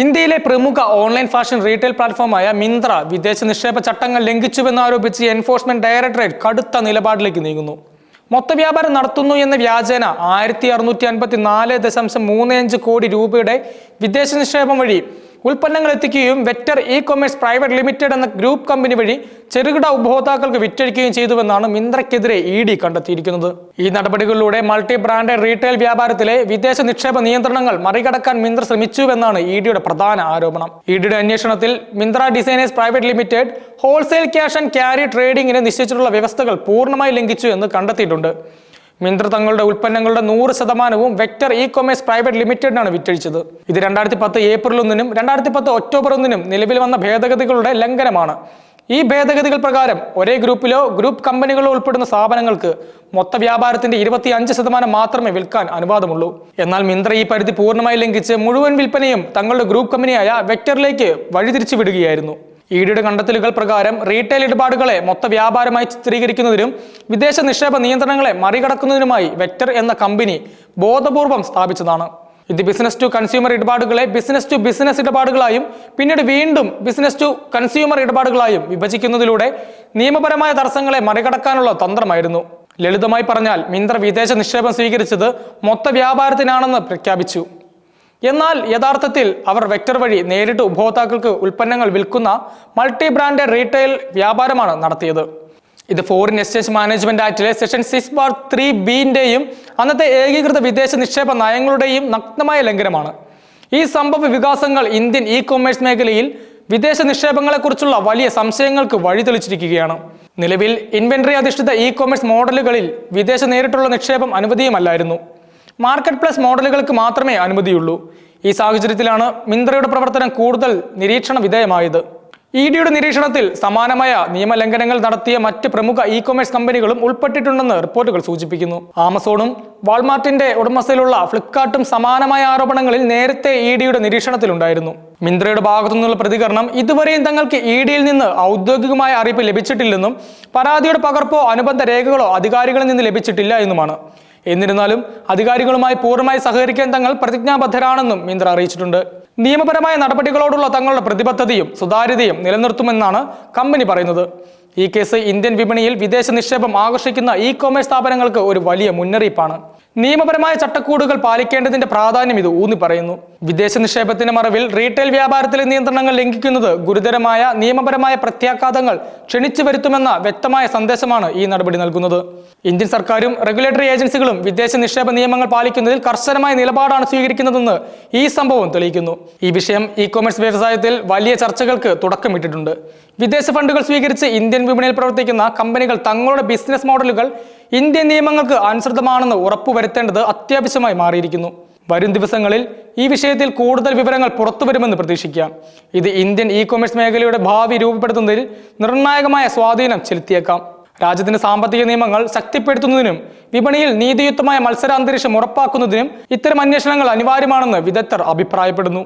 ഇന്ത്യയിലെ പ്രമുഖ online fashion retail പ്ലാറ്റ്ഫോമായ മിന്ത്ര വിദേശ നിക്ഷേപ ചട്ടങ്ങൾ ലംഘിച്ചുവെന്നാരോപിച്ച് എൻഫോഴ്സ്മെന്റ് ഡയറക്ടറേറ്റ് കടുത്ത നിലപാടിലേക്ക് നീങ്ങുന്നു. മൊത്തവ്യാപാരം നടത്തുന്നു എന്ന വ്യാജേന ആയിരത്തി അറുന്നൂറ്റി അൻപത്തി നാല് ദശാംശം മൂന്ന് അഞ്ച് കോടി രൂപയുടെ വിദേശ നിക്ഷേപം വഴി ഉൽപ്പന്നങ്ങൾ എത്തിക്കുകയും vector E commerce private limited എന്ന ഗ്രൂപ്പ് കമ്പനി വഴി ചെറുകിട ഉപഭോക്താക്കൾക്ക് വിറ്റഴിക്കുകയും ചെയ്തുവെന്നാണ് മിന്ത്രയ്ക്കെതിരെ ഇ ഡി കണ്ടെത്തിയിരിക്കുന്നത്. ഈ നടപടികളിലൂടെ മൾട്ടി ബ്രാൻഡഡ് റീറ്റെയിൽ വ്യാപാരത്തിലെ വിദേശ നിക്ഷേപ നിയന്ത്രണങ്ങൾ മറികടക്കാൻ മിന്ത്ര ശ്രമിച്ചുവെന്നാണ് ഇ ഡിയുടെ പ്രധാന ആരോപണം. ഇ ഡിയുടെ അന്വേഷണത്തിൽ Myntra designers private limited wholesale cash and carry ട്രേഡിംഗിന് നിശ്ചയിച്ചിട്ടുള്ള വ്യവസ്ഥകൾ പൂർണമായി ലംഘിച്ചു എന്ന് കണ്ടെത്തിയിട്ടുണ്ട്. മിന്ത്ര തങ്ങളുടെ ഉൽപ്പന്നങ്ങളുടെ നൂറ് ശതമാനവും വെക്ടർ ഇ കൊമേഴ്സ് പ്രൈവറ്റ് ലിമിറ്റഡിനാണ് വിറ്റഴിച്ചത്. ഇത് രണ്ടായിരത്തി പത്ത് ഏപ്രിൽ ഒന്നിനും രണ്ടായിരത്തി പത്ത് ഒക്ടോബർ ഒന്നിനും നിലവിൽ വന്ന ഭേദഗതികളുടെ ലംഘനമാണ്. ഈ ഭേദഗതികൾ പ്രകാരം ഒരേ ഗ്രൂപ്പിലോ ഗ്രൂപ്പ് കമ്പനികളോ ഉൾപ്പെടുന്ന സ്ഥാപനങ്ങൾക്ക് മൊത്ത വ്യാപാരത്തിന്റെ ഇരുപത്തി അഞ്ച് ശതമാനം മാത്രമേ വിൽക്കാൻ അനുവാദമുള്ളൂ. എന്നാൽ മിന്ത്ര ഈ പരിധി പൂർണമായി ലംഘിച്ച് മുഴുവൻ വിൽപ്പനയും തങ്ങളുടെ ഗ്രൂപ്പ് കമ്പനിയായ വെക്ടറിലേക്ക് വഴിതിരിച്ചു വിടുകയായിരുന്നു ഇ ഡിയുടെ കണ്ടെത്തലുകൾ പ്രകാരം റീറ്റെയിൽ ഇടപാടുകളെ മൊത്ത വ്യാപാരമായി ചിത്രീകരിക്കുന്നതിനും വിദേശ നിക്ഷേപ നിയന്ത്രണങ്ങളെ മറികടക്കുന്നതിനുമായി വെക്ടർ എന്ന കമ്പനി ബോധപൂർവം സ്ഥാപിച്ചതാണ്. ഇത് ബിസിനസ് ടു കൺസ്യൂമർ ഇടപാടുകളെ ബിസിനസ് ടു ബിസിനസ് ഇടപാടുകളായും പിന്നീട് വീണ്ടും ബിസിനസ് ടു കൺസ്യൂമർ ഇടപാടുകളായും വിഭജിക്കുന്നതിലൂടെ നിയമപരമായ തടസ്സങ്ങളെ മറികടക്കാനുള്ള തന്ത്രമായിരുന്നു. ലളിതമായി പറഞ്ഞാൽ മിന്ത്ര വിദേശ നിക്ഷേപം സ്വീകരിച്ചത് മൊത്ത വ്യാപാരത്തിനാണെന്ന് പ്രഖ്യാപിച്ചു. എന്നാൽ യഥാർത്ഥത്തിൽ അവർ വെക്ടർ വഴി നേരിട്ട് ഉപഭോക്താക്കൾക്ക് ഉൽപ്പന്നങ്ങൾ വിൽക്കുന്ന മൾട്ടി ബ്രാൻഡ് റീറ്റെയിൽ വ്യാപാരമാണ് നടത്തിയത്. ഇത് ഫോറിൻ എക്സ്ചേഞ്ച് മാനേജ്മെന്റ് ആക്ടിലെ സെഷൻ സിക്സ് ബാർ ത്രീ ബിന്റെയും അന്നത്തെ ഏകീകൃത വിദേശ നിക്ഷേപ നയങ്ങളുടെയും നഗ്നമായ ലംഘനമാണ്. ഈ സംഭവ വികാസങ്ങൾ ഇന്ത്യൻ ഇ കൊമേഴ്സ് മേഖലയിൽ വിദേശ നിക്ഷേപങ്ങളെക്കുറിച്ചുള്ള വലിയ സംശയങ്ങൾക്ക് വഴിതെളിച്ചിരിക്കുകയാണ്. നിലവിൽ ഇൻവെന്ററി അധിഷ്ഠിത ഇ കൊമേഴ്സ് മോഡലുകളിൽ വിദേശ നേരിട്ടുള്ള നിക്ഷേപം അനുവദീയമല്ലായിരുന്നു. മാർക്കറ്റ് പ്ലസ് മോഡലുകൾക്ക് മാത്രമേ അനുമതിയുള്ളൂ. ഈ സാഹചര്യത്തിലാണ് മിന്ത്രയുടെ പ്രവർത്തനം കൂടുതൽ നിരീക്ഷണ വിധേയമായത്. ഇ ഡിയുടെ നിരീക്ഷണത്തിൽ സമാനമായ നിയമലംഘനങ്ങൾ നടത്തിയ മറ്റ് പ്രമുഖ ഇ കൊമേഴ്സ് കമ്പനികളും ഉൾപ്പെട്ടിട്ടുണ്ടെന്ന് റിപ്പോർട്ടുകൾ സൂചിപ്പിക്കുന്നു. ആമസോണും വാൾമാർട്ടിന്റെ ഉടമസ്ഥയിലുള്ള ഫ്ലിപ്കാർട്ടും സമാനമായ ആരോപണങ്ങളിൽ നേരത്തെ ഇ ഡിയുടെ നിരീക്ഷണത്തിലുണ്ടായിരുന്നു. മിന്ത്രയുടെ ഭാഗത്തു നിന്നുള്ള പ്രതികരണം ഇതുവരെയും തങ്ങൾക്ക് ഇ ഡിയിൽ നിന്ന് ഔദ്യോഗികമായ അറിയിപ്പ് ലഭിച്ചിട്ടില്ലെന്നും പരാതിയുടെ പകർപ്പോ അനുബന്ധ രേഖകളോ അധികാരികളിൽ നിന്ന് ലഭിച്ചിട്ടില്ല എന്നുമാണ്. എന്നിരുന്നാലും അധികാരികളുമായി പൂർണമായി സഹകരിക്കാൻ തങ്ങൾ പ്രതിജ്ഞാബദ്ധരാണെന്നും മിന്ദ്ര അറിയിച്ചിട്ടുണ്ട്. നിയമപരമായ നടപടികളോടുള്ള തങ്ങളുടെ പ്രതിബദ്ധതയും സുതാര്യതയും നിലനിർത്തുമെന്നാണ് കമ്പനി പറയുന്നത്. ഈ കേസ് ഇന്ത്യൻ വിപണിയിൽ വിദേശ നിക്ഷേപം ആകർഷിക്കുന്ന ഇ കോമേഴ്സ് സ്ഥാപനങ്ങൾക്ക് ഒരു വലിയ മുന്നറിയിപ്പാണ്. നിയമപരമായ ചട്ടക്കൂടുകൾ പാലിക്കേണ്ടതിന്റെ പ്രാധാന്യം ഇത് ഊന്നി പറയുന്നു. വിദേശ നിക്ഷേപത്തിന്റെ മറവിൽ റീറ്റെയിൽ വ്യാപാരത്തിലെ നിയന്ത്രണങ്ങൾ ലംഘിക്കുന്നത് ഗുരുതരമായ നിയമപരമായ പ്രത്യാഘാതങ്ങൾ ക്ഷണിച്ചു വരുത്തുമെന്ന വ്യക്തമായ സന്ദേശമാണ് ഈ നടപടി നൽകുന്നത്. ഇന്ത്യൻ സർക്കാരും റെഗുലേറ്ററി ഏജൻസികളും വിദേശ നിക്ഷേപ നിയമങ്ങൾ പാലിക്കുന്നതിൽ കർശനമായ നിലപാടാണ് സ്വീകരിക്കുന്നതെന്ന് ഈ സംഭവം തെളിയിക്കുന്നു. ഈ വിഷയം ഇ കൊമേഴ്സ് വ്യവസായത്തിൽ വലിയ ചർച്ചകൾക്ക് തുടക്കമിട്ടിട്ടുണ്ട്. വിദേശ ഫണ്ടുകൾ സ്വീകരിച്ച് ഇന്ത്യൻ വിപണിയിൽ പ്രവർത്തിക്കുന്ന കമ്പനികൾ തങ്ങളുടെ ബിസിനസ് മോഡലുകൾ ഇന്ത്യൻ നിയമങ്ങൾക്ക് അനുസൃതമാണെന്ന് ഉറപ്പുവരുത്തേണ്ടത് അത്യാവശ്യമായി മാറിയിരിക്കുന്നു. വരും ദിവസങ്ങളിൽ ഈ വിഷയത്തിൽ കൂടുതൽ വിവരങ്ങൾ പുറത്തു വരുമെന്ന് പ്രതീക്ഷിക്കാം. ഇത് ഇന്ത്യൻ ഇ കൊമേഴ്സ് മേഖലയുടെ ഭാവി രൂപപ്പെടുത്തുന്നതിൽ നിർണായകമായ സ്വാധീനം ചെലുത്തിയേക്കാം. രാജ്യത്തിന്റെ സാമ്പത്തിക നിയമങ്ങൾ ശക്തിപ്പെടുത്തുന്നതിനും വിപണിയിൽ നീതിയുക്തമായ മത്സരാന്തരീക്ഷം ഉറപ്പാക്കുന്നതിനും ഇത്തരം അന്വേഷണങ്ങൾ അനിവാര്യമാണെന്ന് വിദഗ്ധർ അഭിപ്രായപ്പെടുന്നു.